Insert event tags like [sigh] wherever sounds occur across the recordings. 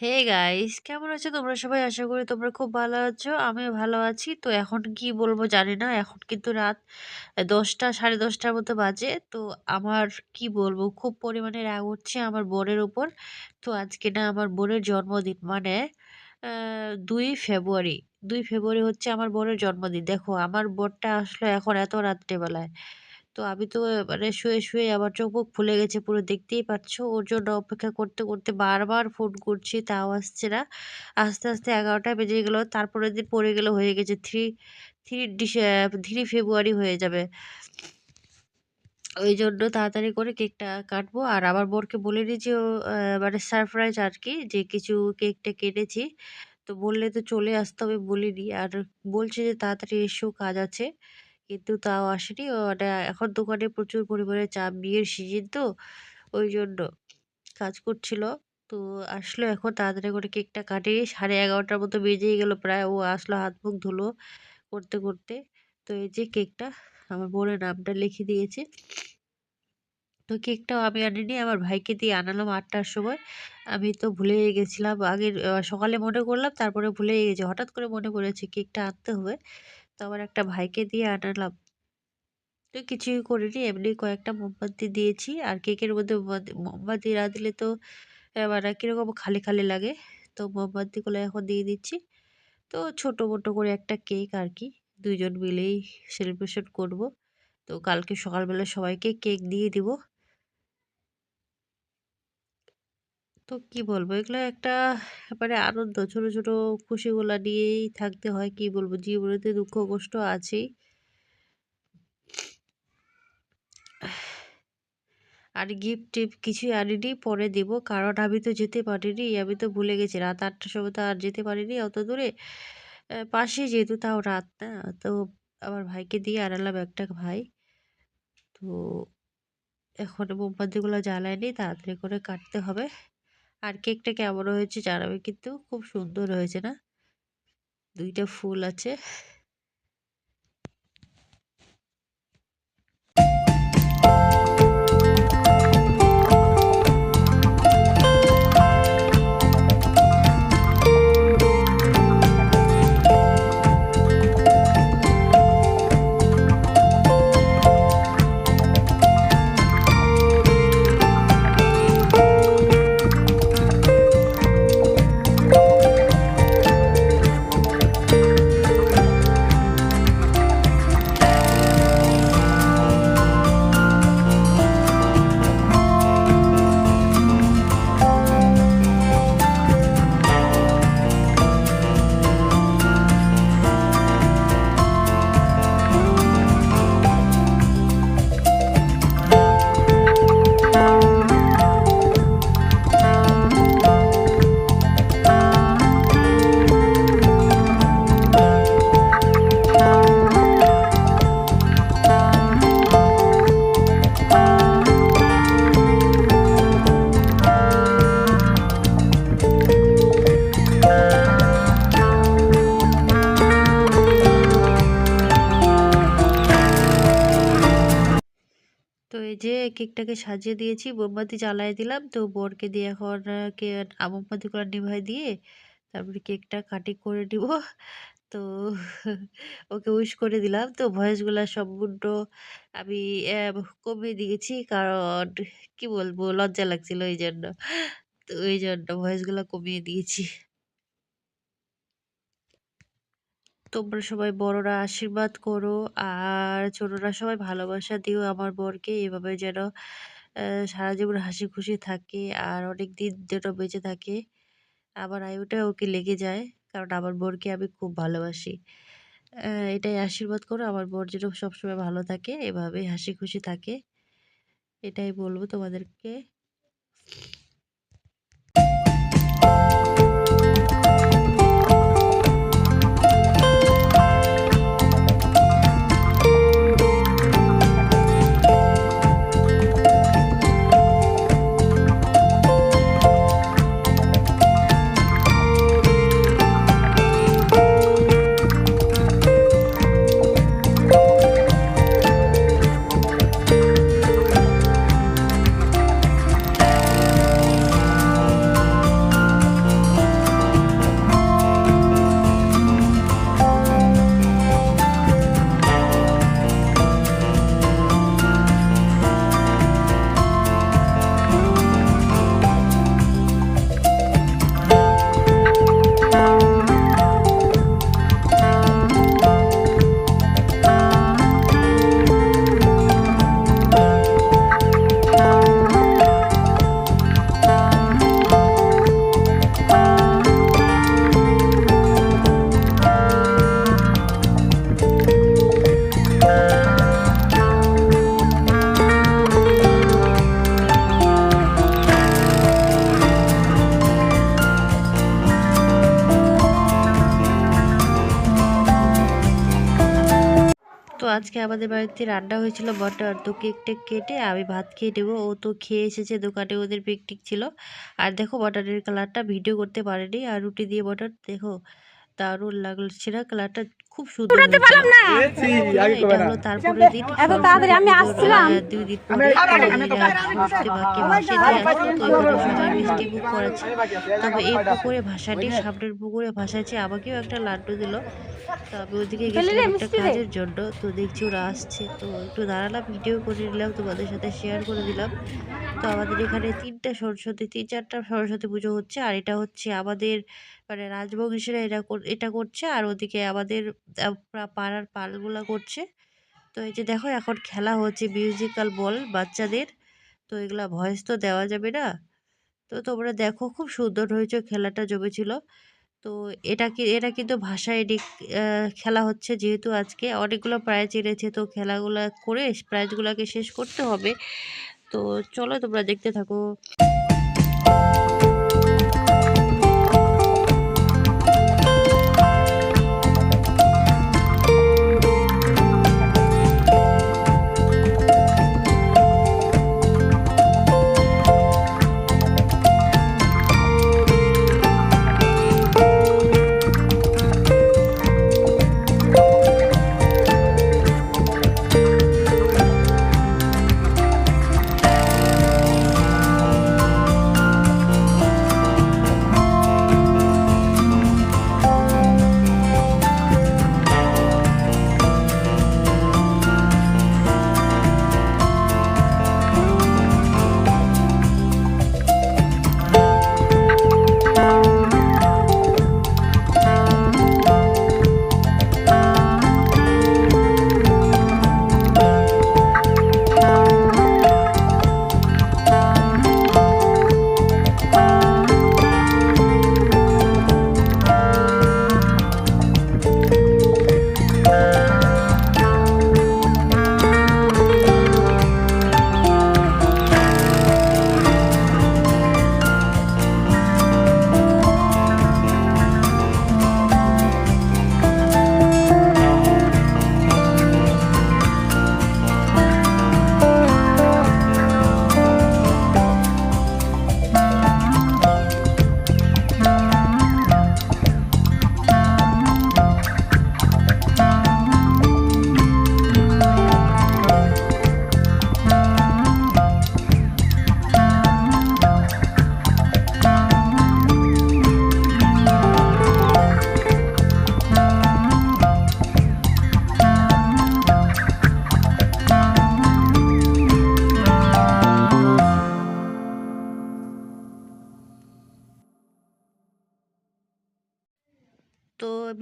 Hey guys কেমন আছো তোমরা সবাই? আশা করি তোমরা খুব ভালো আছো, আমিও ভালো আছি। তো এখন কি বলব জানি না, এখন কিন্তু রাত দশটা, সাড়ে দশটার মতো বাজে। তো আমার কি বলব, খুব পরিমাণে রাগ উঠছে আমার বোনের উপর। তো আজকে না আমার বোনের জন্মদিন মানে দুই ফেব্রুয়ারি দুই ফেব্রুয়ারি হচ্ছে আমার বোনের জন্মদিন। দেখো, আমার বোনটা আসলো এখন এত রাত্রেবেলায়। তো আমি তো মানে শুয়ে শুয়ে আমার চোখ মুখ ফুলে গেছে পুরো দেখতেই পাচ্ছ। ওর জন্য অপেক্ষা করতে করতে বারবার ফোন করছি, তাও আসছে না। আস্তে আস্তে এগারোটা বেজে গেল, তারপরের দিন পড়ে গেল হয়ে গেছে থ্রি থ্রি ডিসে থ্রি ফেব্রুয়ারি হয়ে যাবে। ওই জন্য তাড়াতাড়ি করে কেকটা কাটবো। আর আমার বোনকে বলে দিয়েছি ও মানে সারপ্রাইজ আর কি যে কিছু কেকটা কেটেছি। তো বললে তো চলে আসতে হবে বলিনি। আর বলছে যে তাড়াতাড়ি এসো, কাজ আছে। কিন্তু তাও আসেনি। মানে এখন দোকানে প্রচুর পরিমাণে চাপ বিয়ের সিজন তো, ওই জন্য কাজ করছিল। তো আসলো এখন তাড়াতাড়ি করে কেকটা কাটিয়ে সাড়ে এগারোটার মতো বেজেই গেল প্রায়। ও আসলো হাত মুখ ধুলো করতে করতে। তো এই যে কেকটা, আমার বোনের নামটা লিখে দিয়েছে। তো কেকটাও আমি আনিনি, আমার ভাইকে দিয়ে আনালাম আটটার সময়। আমি তো ভুলেই গেছিলাম। আগের সকালে মনে করলাম, তারপরে ভুলেই গেছি। হঠাৎ করে মনে পড়েছে কেকটা আনতে হবে। তো আমার একটা ভাইকে দিয়ে আনালাম। তো কিছুই করিনি, এমনি কয়েকটা মোমবাতি দিয়েছি আর কেকের মধ্যে মোমবাতি না দিলে তো মানে কীরকম খালি খালি লাগে। তো মোমবাতিগুলো এখন দিয়ে দিচ্ছি। তো ছোট মোটো করে একটা কেক আর কি, দুইজন মিলেই সেলিব্রেশন করব। তো কালকে সকালবেলা সবাইকে কেক দিয়ে দিব। তো কি বলব? এগুলো একটা মানে আনন্দ। ছোট ছোট খুশিগুলা নিয়েই থাকতে হয়, কি বলব? জীবনেতে দুঃখ, কষ্ট আছেই। আর গিফট টিফট কিছুই আনিনি, পরে দিব। কারণ আমি তো যেতে পারিনি, আমি তো ভুলে গেছি। রাত আটটার সময় তো আর যেতে পারিনি, অত দূরে। পাশে যেহেতু তাও রাত, না? তো আমার ভাইকে দিয়ে আনালাম একটা ভাই। তো এখন মোমবাতিগুলো জ্বালায়নি, তাড়াতাড়ি করে কাটতে হবে। আর কেকটা কেমন হয়েছে জানাবে কিন্তু খুব সুন্দর হয়েছে না? দুইটা ফুল আছে। কেকটাকে সাজিয়ে দিয়েছি, মোমবাতি জ্বালায় দিলাম। তো বরকে দিয়ে এখন কে মোমবাতিগুলো নিভাই দিয়ে তারপরে কেকটা কাটিং করে দিব তো [laughs] ওকে উইশ করে দিলাম। তো ভয়েসগুলো সম্পূর্ণ আমি কমিয়ে দিয়েছি কারণ কি বলব, লজ্জা লাগছিল এই জন্য তো এই জন্য ভয়েসগুলো কমিয়ে দিয়েছি। তোমরা সবাই বড়রা আশীর্বাদ করো, আর ছোটরা সবাই ভালোবাসা দিও আমার বরকে। এভাবে যেন সারা জীবন হাসি খুশি থাকে আর অনেক দিন যেন বেঁচে থাকে। আমার আয়ুটা ওকে লেগে যায়, কারণ আমার বরকে আমি খুব ভালোবাসি। এটাই আশীর্বাদ করো, আমার বোন যেন সবসময় ভালো থাকে এভাবে হাসি খুশি থাকে। এটাই বলব তোমাদেরকে। আজকে আমাদের বাড়িতে রান্না হয়েছিল বটার তো কেকটা কেটে আমি ভাত খেয়ে নেব। ও তো খেয়ে এসেছে, দোকানে ওদের পিকনিক ছিল। আর দেখো বটারের কালারটা ভিডিও করতে পারেনি। আর রুটি দিয়ে বটার দেখো দারুণ লাগছে না কালারটা খুব সুন্দর। এটা হলো তারপরের দিন এত তাড়াতাড়ি আমি আসছিলাম। দুই দিন পরে বাকি মিষ্টি মুখ করেছে তবে এই পুকুরে ভাসাটি সামনের পুকুরে ভাসাচ্ছে আমাকেও একটা লাড্ডু দিল। তো আমি ওদিকে গেছিলাম একটা কাজের জন্য তো দেখছি ওরা আসছে। তো একটু দাঁড়ালাম ভিডিও করে নিলাম তোমাদের সাথে শেয়ার করে দিলাম। তো আমাদের এখানে তিনটা সরস্বতী তিন চারটা সরস্বতী পুজো হচ্ছে আর এটা হচ্ছে আমাদের মানে রাজবংশীরা এটা এটা করছে আর ওদিকে আমাদের পাড়ার পালগুলা করছে। তো এই যে দেখো এখন খেলা হচ্ছে মিউজিক্যাল বল বাচ্চাদের। তো এগুলা ভয়েস তো দেওয়া যাবে না। তো তোমরা দেখো খুব সুন্দর হয়েছে খেলাটা জমেছিল। তো এটা কি, এটা কিন্তু ভাষা এডিক খেলা হচ্ছে যেহেতু আজকে। অনেকগুলো প্রাইজ এনেছে। তো খেলাগুলো করে প্রাইজগুলোকে শেষ করতে হবে। তো চলো তোমরা দেখতে থাকো।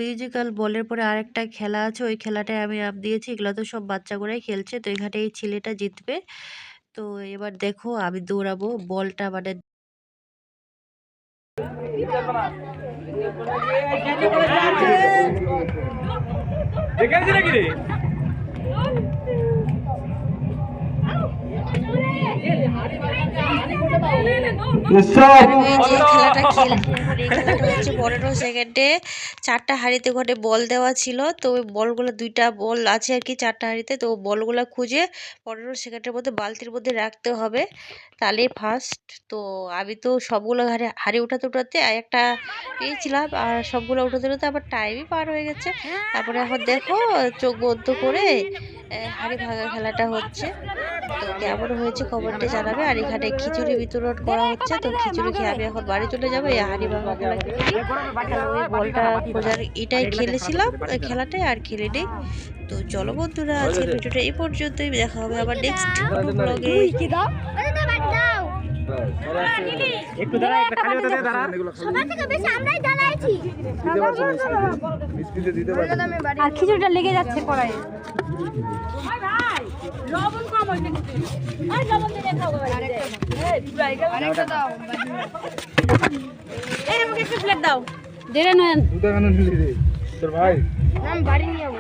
মিউজিক্যাল বলের পরে আরেকটা খেলা আছে, ওই খেলাটায় আমি নাম দিয়েছি, এগুলো তো সব বাচ্চাগুলোই খেলছে, তো এখানে এই ছেলেটা জিতবে। তো এবার দেখো আমি দৌড়াবো, বলটা মানে দেখেছি নাকি রে? খেলাটা খেলব এই খেলাটা হচ্ছে পনেরো সেকেন্ডে চারটা হাঁড়িতে ঘরে বল দেওয়া ছিল তো ওই বলগুলো দুইটা বল আছে আর কি চারটা হাঁড়িতে তো বলগুলো খুঁজে পনেরো সেকেন্ডের মধ্যে বালতির মধ্যে রাখতে হবে। তাহলে ফার্স্ট তো আমি তো সবগুলো হাড়ি হাঁড়ি উঠাতে উঠাতে একটা পেয়েছিলাম আর সবগুলো উঠাতে উঠাতে আবার টাইমই পার হয়ে গেছে। তারপরে এখন দেখো চোখ বন্ধ করে হাড়ি হাঁড়ি ভাঙা খেলাটা হচ্ছে। তো কেমন হয়েছে খবরটা জানাবে? আর এখানে খিচুড়ি বিতরণ করা হচ্ছে তো খিচুড়ি খেয়ে আমি এখন বাড়ি চলে যাব। এই হানি ওই বলটা খোঁজার এটাই খেলেছিলাম খেলাটাই আর খেলে নেই তো চলো বন্ধুরা আজকের ভিডিওটা এই পর্যন্তই। দেখা হবে আবার নেক্সট ব্লগে একটু দাঁড়া একটা খালি হতে দে দাঁড়া। সবার থেকে বেশি আমরাই জ্বালাইছি আর খিচুড়িটা লেগে যাচ্ছে কড়াইয়ে। এই আমাকে একটা প্লেট দাও। দেরে নয়ন তোর ভাই। আমি বাড়ি নিয়ে যাব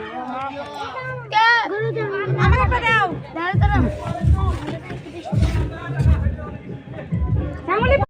আমাকে দাও। দাঁড়া দাঁড়া चांगले